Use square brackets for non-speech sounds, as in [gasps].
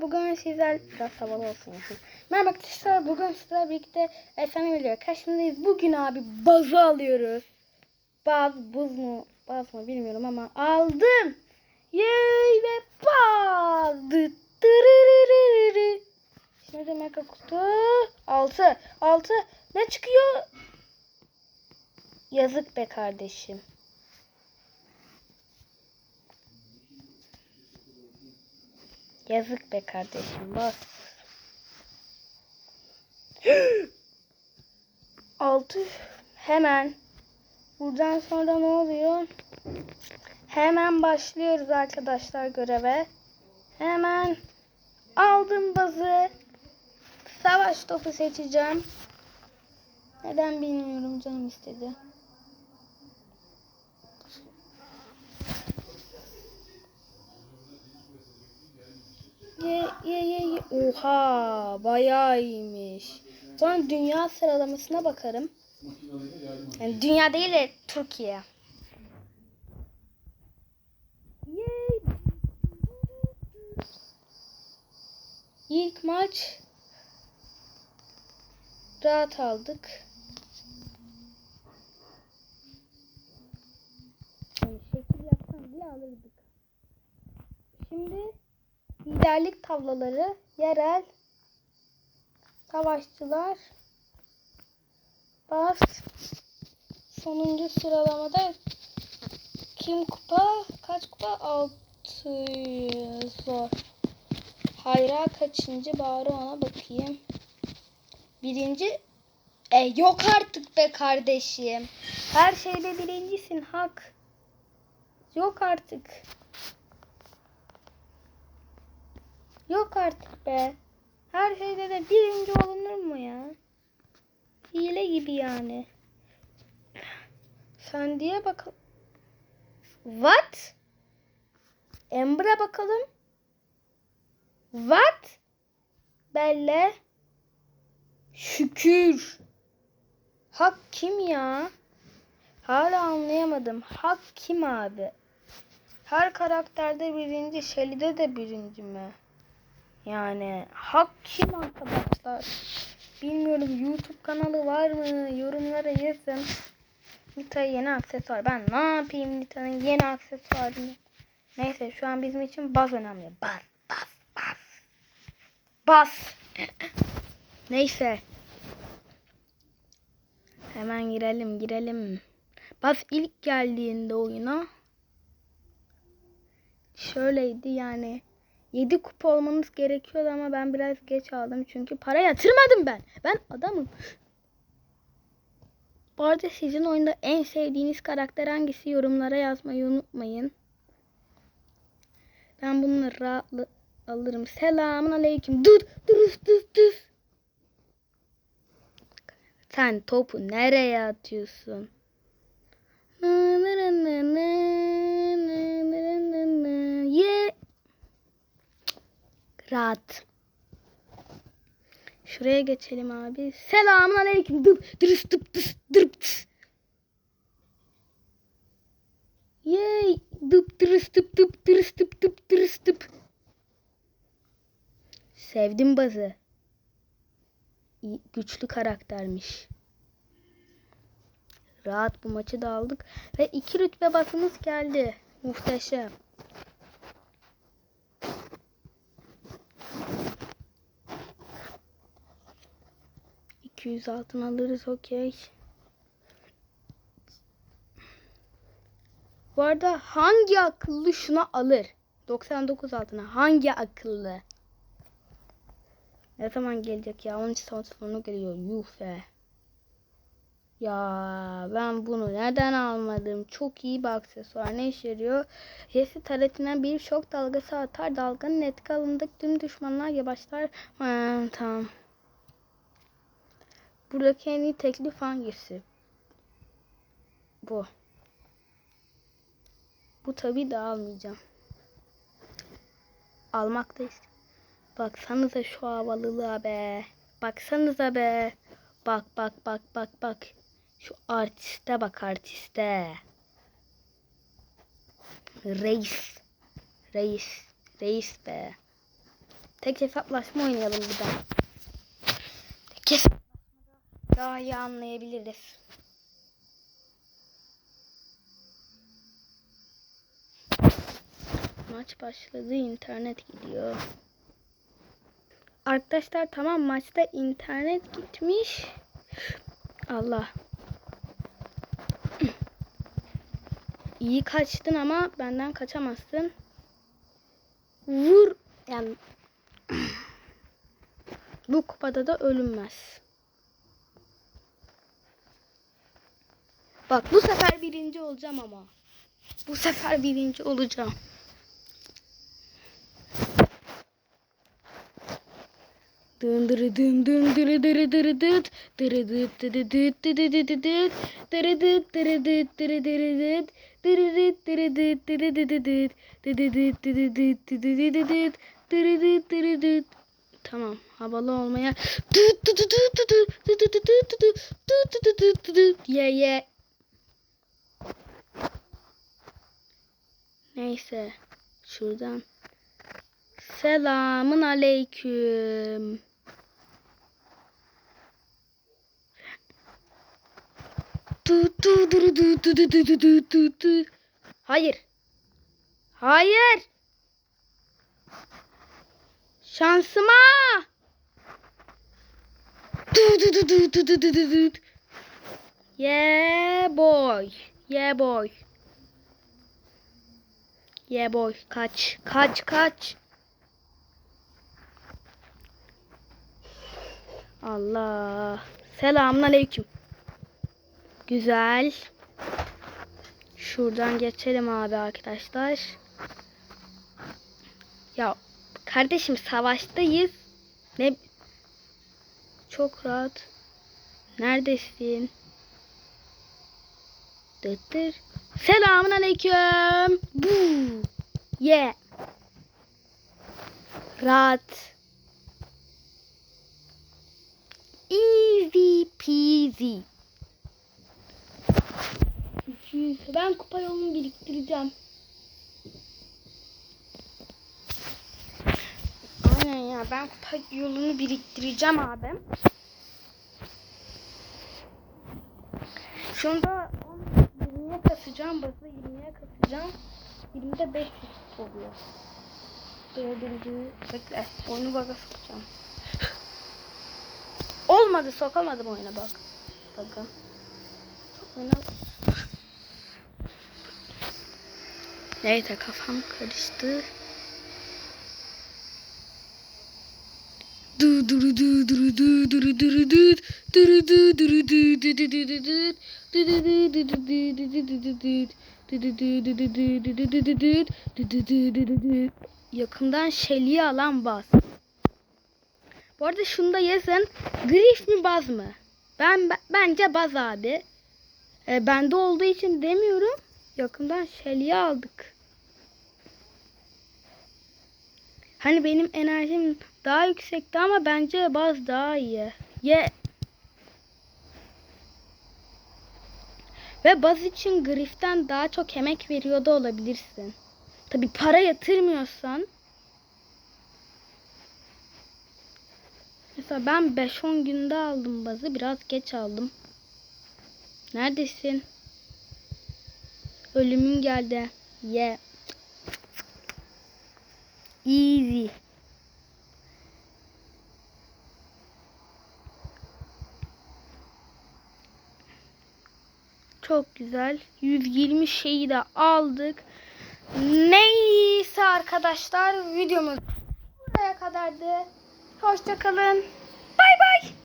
bugün sizler biraz havalı olsun. Merhaba arkadaşlar bugün sizlerle birlikte efsane video karşınızdayız. Bugün abi bazı alıyoruz. Baz, buz mu, baz mı bilmiyorum ama aldım. Yey ve baz. Şimdi mega kutu. Altı. Altı. Ne çıkıyor? Yazık be kardeşim. Yazık be kardeşim bas. [gasps] Altı. Hemen. Buradan sonra ne oluyor? Hemen başlıyoruz arkadaşlar göreve. Hemen aldım bazı. Savaş topu seçeceğim. Neden bilmiyorum canım istedi. Ye ye ye ye. Oha bayağı iyiymiş. Sonra dünya sıralamasına bakarım. Yani dünya değil de Türkiye. İlk maç rahat aldık. Şekil yapsam bile alırdık. Şimdi liderlik tabloları, yerel savaşçılar, bas, sonuncu sıralamada kim kupa, kaç kupa? 600 zor. Hayra kaçıncı bari ona bakayım. Birinci e yok artık be kardeşim. Her şeyde birincisin hak. Yok artık. Yok artık be. Her şeyde de birinci olunur mu ya? Hile gibi yani. Sen diye bakalım. What? Ember'a bakalım. What? Belle. Şükür. Hak kim ya? Hala anlayamadım. Hak kim abi? Her karakterde birinci, Shelly'de de birinci mi? Yani hak kim arkadaşlar? Bilmiyorum YouTube kanalı var mı? Yorumlara yazın. Nita'ya yeni aksesuar. Ben ne yapayım Nita'nın yeni aksesuarını? Neyse şu an bizim için baz önemli. Baz, baz, baz. Bas. [laughs] Neyse. Hemen girelim, girelim. Baz ilk geldiğinde oyuna şöyleydi yani. 7 kupa olmanız gerekiyordu ama ben biraz geç aldım çünkü para yatırmadım ben. Ben adamım. Bu arada sizin oyunda en sevdiğiniz karakter hangisi yorumlara yazmayı unutmayın. Ben bunları rahatlı alırım. Selamun aleyküm. Dur dur dur dur. Sen topu nereye atıyorsun? Ye. Rahat. Şuraya geçelim abi. Selamun aleyküm. Dıp dırıs dıp dıs dırp dıs. Yey. Dıp dırıs dıp dıp dırıs dıp dıp dırıs dıp. Sevdim bazı. Güçlü karaktermiş. Rahat bu maçı da aldık. Ve iki rütbe basımız geldi. Muhteşem. İki yüz altın alırız okey. Bu arada hangi akıllı şuna alır? 99 altına hangi akıllı? Ne zaman gelecek ya? 13 saat sonra geliyor. Yuh be. Ya ben bunu neden almadım? Çok iyi bir aksesuar. Ne işe yarıyor? Jesse taretinden bir şok dalgası atar. Dalganın etki alındık tüm düşmanlar yavaşlar. Ha, tamam. Buradaki en iyi teklif hangisi? Bu. Bu tabi de almayacağım. Almaktayız. Baksanıza şu havalılığa be. Baksanıza be. Bak bak bak bak bak. Şu artiste bak artiste. Reis. Reis. Reis be. Tek hesaplaşma oynayalım bir daha. Daha iyi anlayabiliriz. Maç başladı. internet gidiyor. Arkadaşlar tamam maçta internet gitmiş. Allah. İyi kaçtın ama benden kaçamazsın. Vur. Yani bu kupada da ölünmez. Bak bu sefer birinci olacağım ama. Bu sefer birinci olacağım. Dın dırı dın dın dırı dırı dırı dıt dırı dıt dırı dıt dırı dıt dıt dırı dıt dırı dıt dırı dırı dıt dırı dıt dırı dıt dırı dıt dıt dırı dıt dırı dıt dırı dıt dırı dıt dırı dıt Tamam havalı olmaya dıt dıt Neyse şuradan Selamun aleyküm. Tu du du du du du du du du du. Hayır. Hayır. Şansıma. Du du du du du du du du du. Yeah boy. Yeah boy. Yeah boy. Kaç. Kaç kaç. Allah. Selamun aleyküm. Güzel. Şuradan geçelim abi arkadaşlar. Ya kardeşim savaştayız. Ne çok rahat. Neredesin? Dıttır. Selamun aleyküm. Bu. Yeah. Rahat. Easy peasy. 200. Ben kupa yolunu biriktireceğim. Aynen ya ben kupa yolunu biriktireceğim abi. Şunda 20'ye kasacağım. Bazı 20'ye kasacağım. 20'de 500 oluyor. Dördüncü bekle. Oyunu baga sokacağım. Olmadı sokamadım oyuna bak. Bakın. Oyuna... Neyse kafam karıştı. Du duru du duru du duru duru du duru du duru du du du du du du Yakından şeliği alan baz. Bu arada şunu da yazın. Grif mi baz mı? Ben bence baz abi. E, bende olduğu için demiyorum. Yakından şeliği aldık. Hani benim enerjim daha yüksekti ama bence baz daha iyi. Ye. Ve baz için griften daha çok emek veriyor da olabilirsin. Tabi para yatırmıyorsan. Mesela ben 5-10 günde aldım bazı. Biraz geç aldım. Neredesin? Ölümün geldi. Ye. Yeah. Easy. Çok güzel. 120 şeyi de aldık. Neyse arkadaşlar videomuz buraya kadardı. Hoşçakalın.